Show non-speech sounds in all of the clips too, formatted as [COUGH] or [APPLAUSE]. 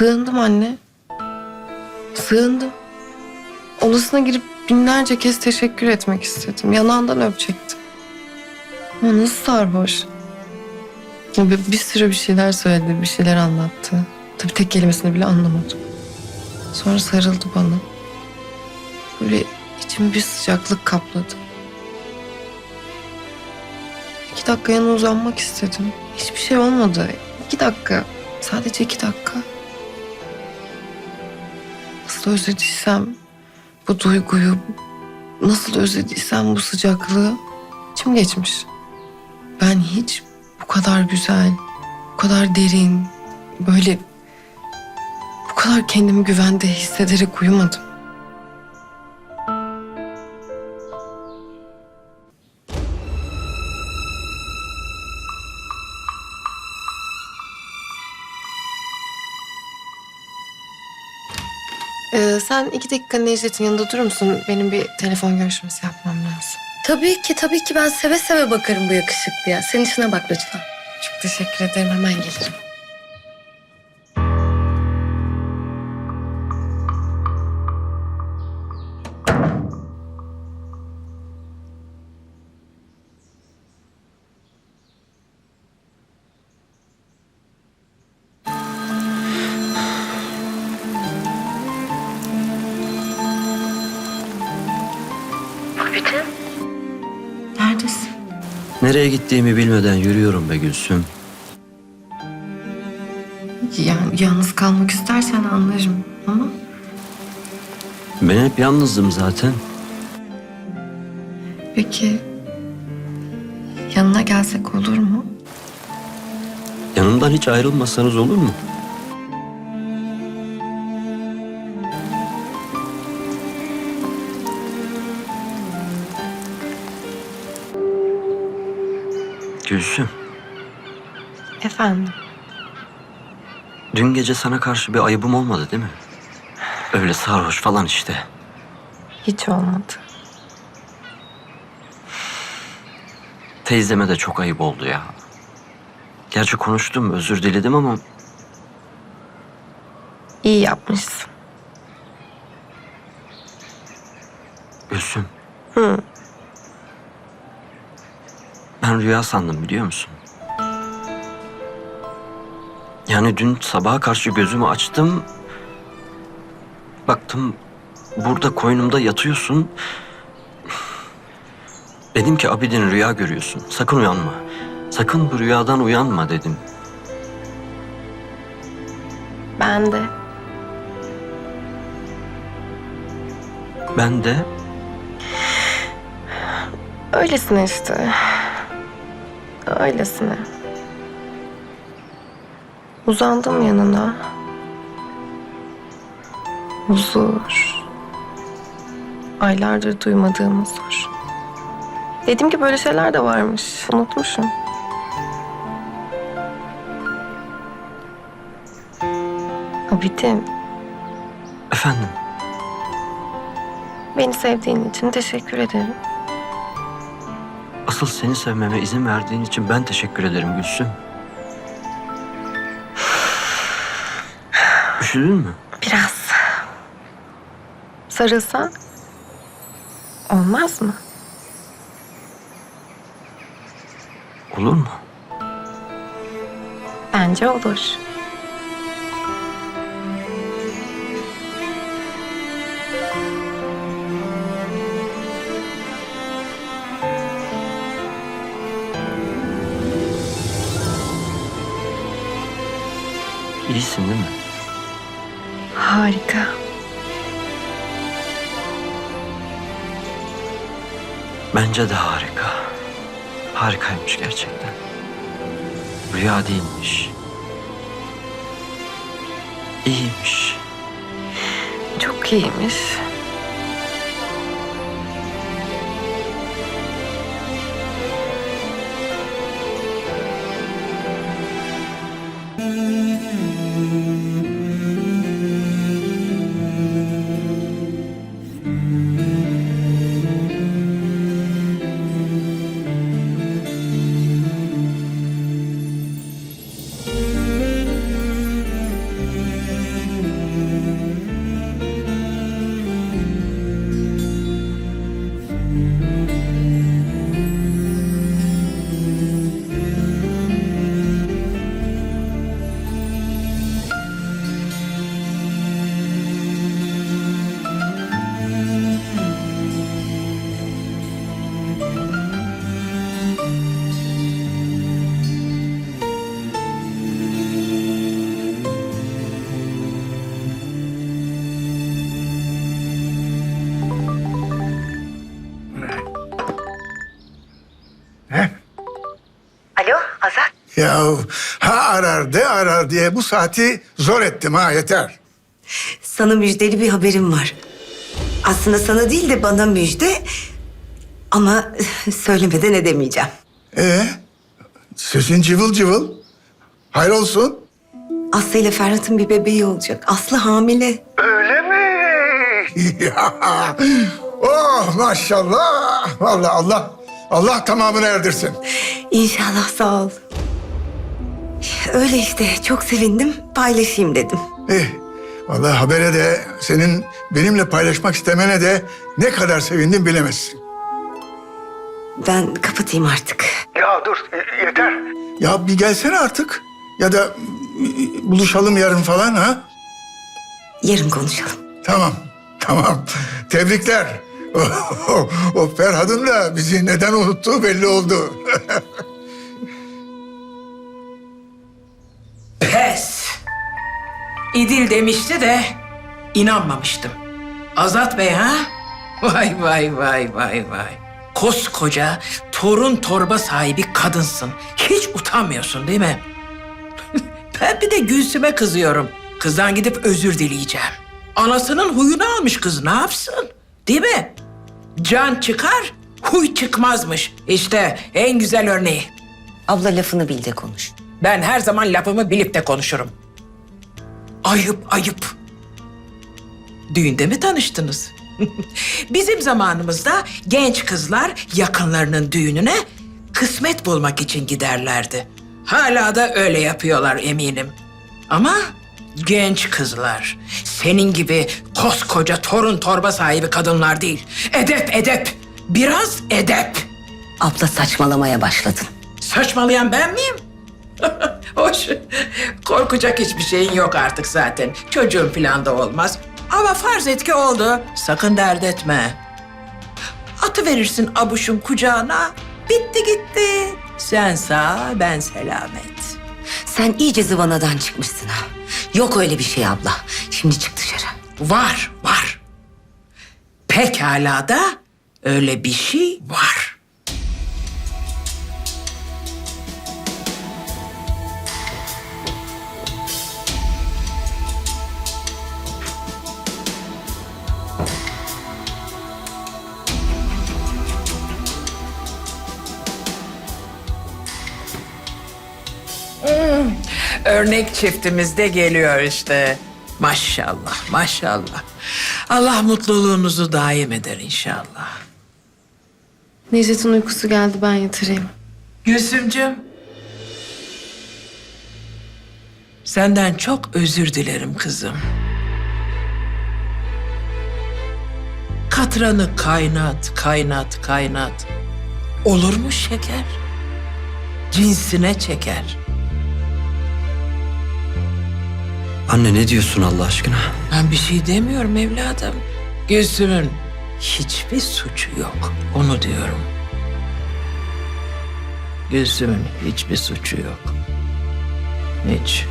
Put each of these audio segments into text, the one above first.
Sığındım anne. Sığındım. Odasına girip binlerce kez teşekkür etmek istedim. Yanağından öpecektim. Ama nasıl sarhoş. Bir, bir sürü bir şeyler söyledi, bir şeyler anlattı. Tabii tek kelimesini bile anlamadım. Sonra sarıldı bana. Böyle içimi bir sıcaklık kapladı. İki dakika yanına uzanmak istedim. Hiçbir şey olmadı. İki dakika. Sadece iki dakika. Nasıl özlediysem bu duyguyu, nasıl özlediysem bu sıcaklığı içim geçmiş. Ben hiç bu kadar güzel, bu kadar derin, böyle bu kadar kendimi güvende hissederek uyumadım. Ee, sen iki dakika Necdet'in yanında durur musun? Benim bir telefon görüşmesi yapmam lazım. Tabii ki tabii ki ben seve seve bakarım bu yakışıklıya. Sen işine bak lütfen. Çok teşekkür ederim. Hemen gelirim. Neredesin? Nereye gittiğimi bilmeden yürüyorum be Gülsüm. Yani yalnız kalmak istersen anlarım ama Ben hep yalnızdım zaten. peki yanına gelsek olur mu? Yanımdan hiç ayrılmasanız olur mu? Gülsüm, Efendim. dün gece sana karşı bir ayıbım olmadı değil mi? Öyle sarhoş falan işte. Hiç olmadı. Teyzeme de çok ayıp oldu ya. Gerçi konuştum, özür diledim ama İyi yapmışsın. Gülsüm. Hı. Ben rüya sandım biliyor musun? Yani dün sabaha karşı gözümü açtım. Baktım burada koynumda yatıyorsun. Dedim ki Abidin rüya görüyorsun. Sakın uyanma. Sakın bu rüyadan uyanma dedim. Ben de. Ben de Öylesine işte. Öylesine. Uzandım yanına. Huzur. Aylardır duymadığım huzur. Dedim ki böyle şeyler de varmış. Unutmuşum. Abidin, efendim beni sevdiğin için teşekkür ederim. Asıl seni sevmeme izin verdiğin için ben teşekkür ederim Gülsüm. [SIGHS] Üşüdün mü? Biraz. Sarılsan olmaz mı? Olur mu? Bence olur. İyisin değil mi? Harika. Bence de harika. Harikaymış gerçekten. Rüya değilmiş. İyiymiş. Çok iyiymiş. Ya ha arar de arar diye bu saati zor ettim ha yeter. Sana müjdeli bir haberim var. Aslında sana değil de bana müjde. Ama [LAUGHS] söylemeden edemeyeceğim. Ee, sesin cıvıl cıvıl. Hayır olsun. Aslı ile Ferhat'ın bir bebeği olacak. Aslı hamile. Öyle mi? ya, [LAUGHS] oh maşallah. Vallahi Allah Allah tamamını erdirsin. İnşallah sağ ol. Öyle işte çok sevindim. Paylaşayım dedim. Eh, vallahi habere de senin benimle paylaşmak istemene de ne kadar sevindim bilemezsin. Ben kapatayım artık. Ya dur yeter. Ya bir gelsene artık. Ya da e, buluşalım yarın falan ha. Yarın konuşalım. Tamam, tamam. Tebrikler. [LAUGHS] O Ferhat'ın da bizi neden unuttuğu belli oldu. [LAUGHS] İdil demişti de inanmamıştım. Azat Bey ha? Vay vay vay vay vay. Koskoca torun torba sahibi kadınsın. Hiç utanmıyorsun değil mi? [LAUGHS] ben bir de Gülsüm'e kızıyorum. Kızdan gidip özür dileyeceğim. Anasının huyunu almış kız ne yapsın? Değil mi? Can çıkar, huy çıkmazmış. İşte en güzel örneği. Abla lafını bil de konuş. Ben her zaman lafımı bilip de konuşurum. Ayıp ayıp. Düğünde mi tanıştınız? [LAUGHS] Bizim zamanımızda genç kızlar yakınlarının düğününe kısmet bulmak için giderlerdi. Hala da öyle yapıyorlar eminim. Ama genç kızlar senin gibi koskoca torun torba sahibi kadınlar değil. Edep edep. Biraz edep. Abla saçmalamaya başladın. Saçmalayan ben miyim? [LAUGHS] Hoş. Korkacak hiçbir şeyin yok artık zaten. Çocuğun falan da olmaz. Ama farz et ki oldu. Sakın dert etme. Atı verirsin abuşun kucağına. Bitti gitti. Sen sağ, ben selamet. Sen iyice zıvanadan çıkmışsın ha. Yok öyle bir şey abla. Şimdi çık dışarı. Var, var. Pekala da öyle bir şey var. Örnek çiftimiz de geliyor işte. Maşallah, maşallah. Allah mutluluğunuzu daim eder inşallah. Necdet'in uykusu geldi ben yatırayım. Gülsümcüğüm. Senden çok özür dilerim kızım. Katranı kaynat, kaynat, kaynat. Olur mu şeker? Cinsine çeker. Anne ne diyorsun Allah aşkına? Ben bir şey demiyorum evladım. Gülsüm'ün hiçbir suçu yok. Onu diyorum. Gülsüm'ün hiçbir suçu yok. Hiç.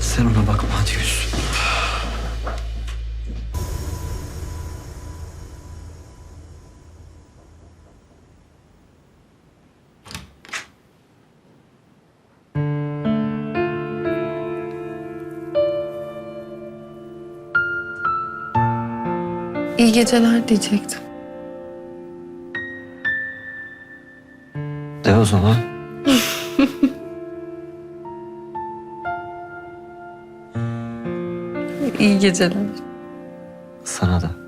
Sen ona bakma hadi Gülsüm. İyi geceler diyecektim. De o zaman. İyi geceler. Sana da.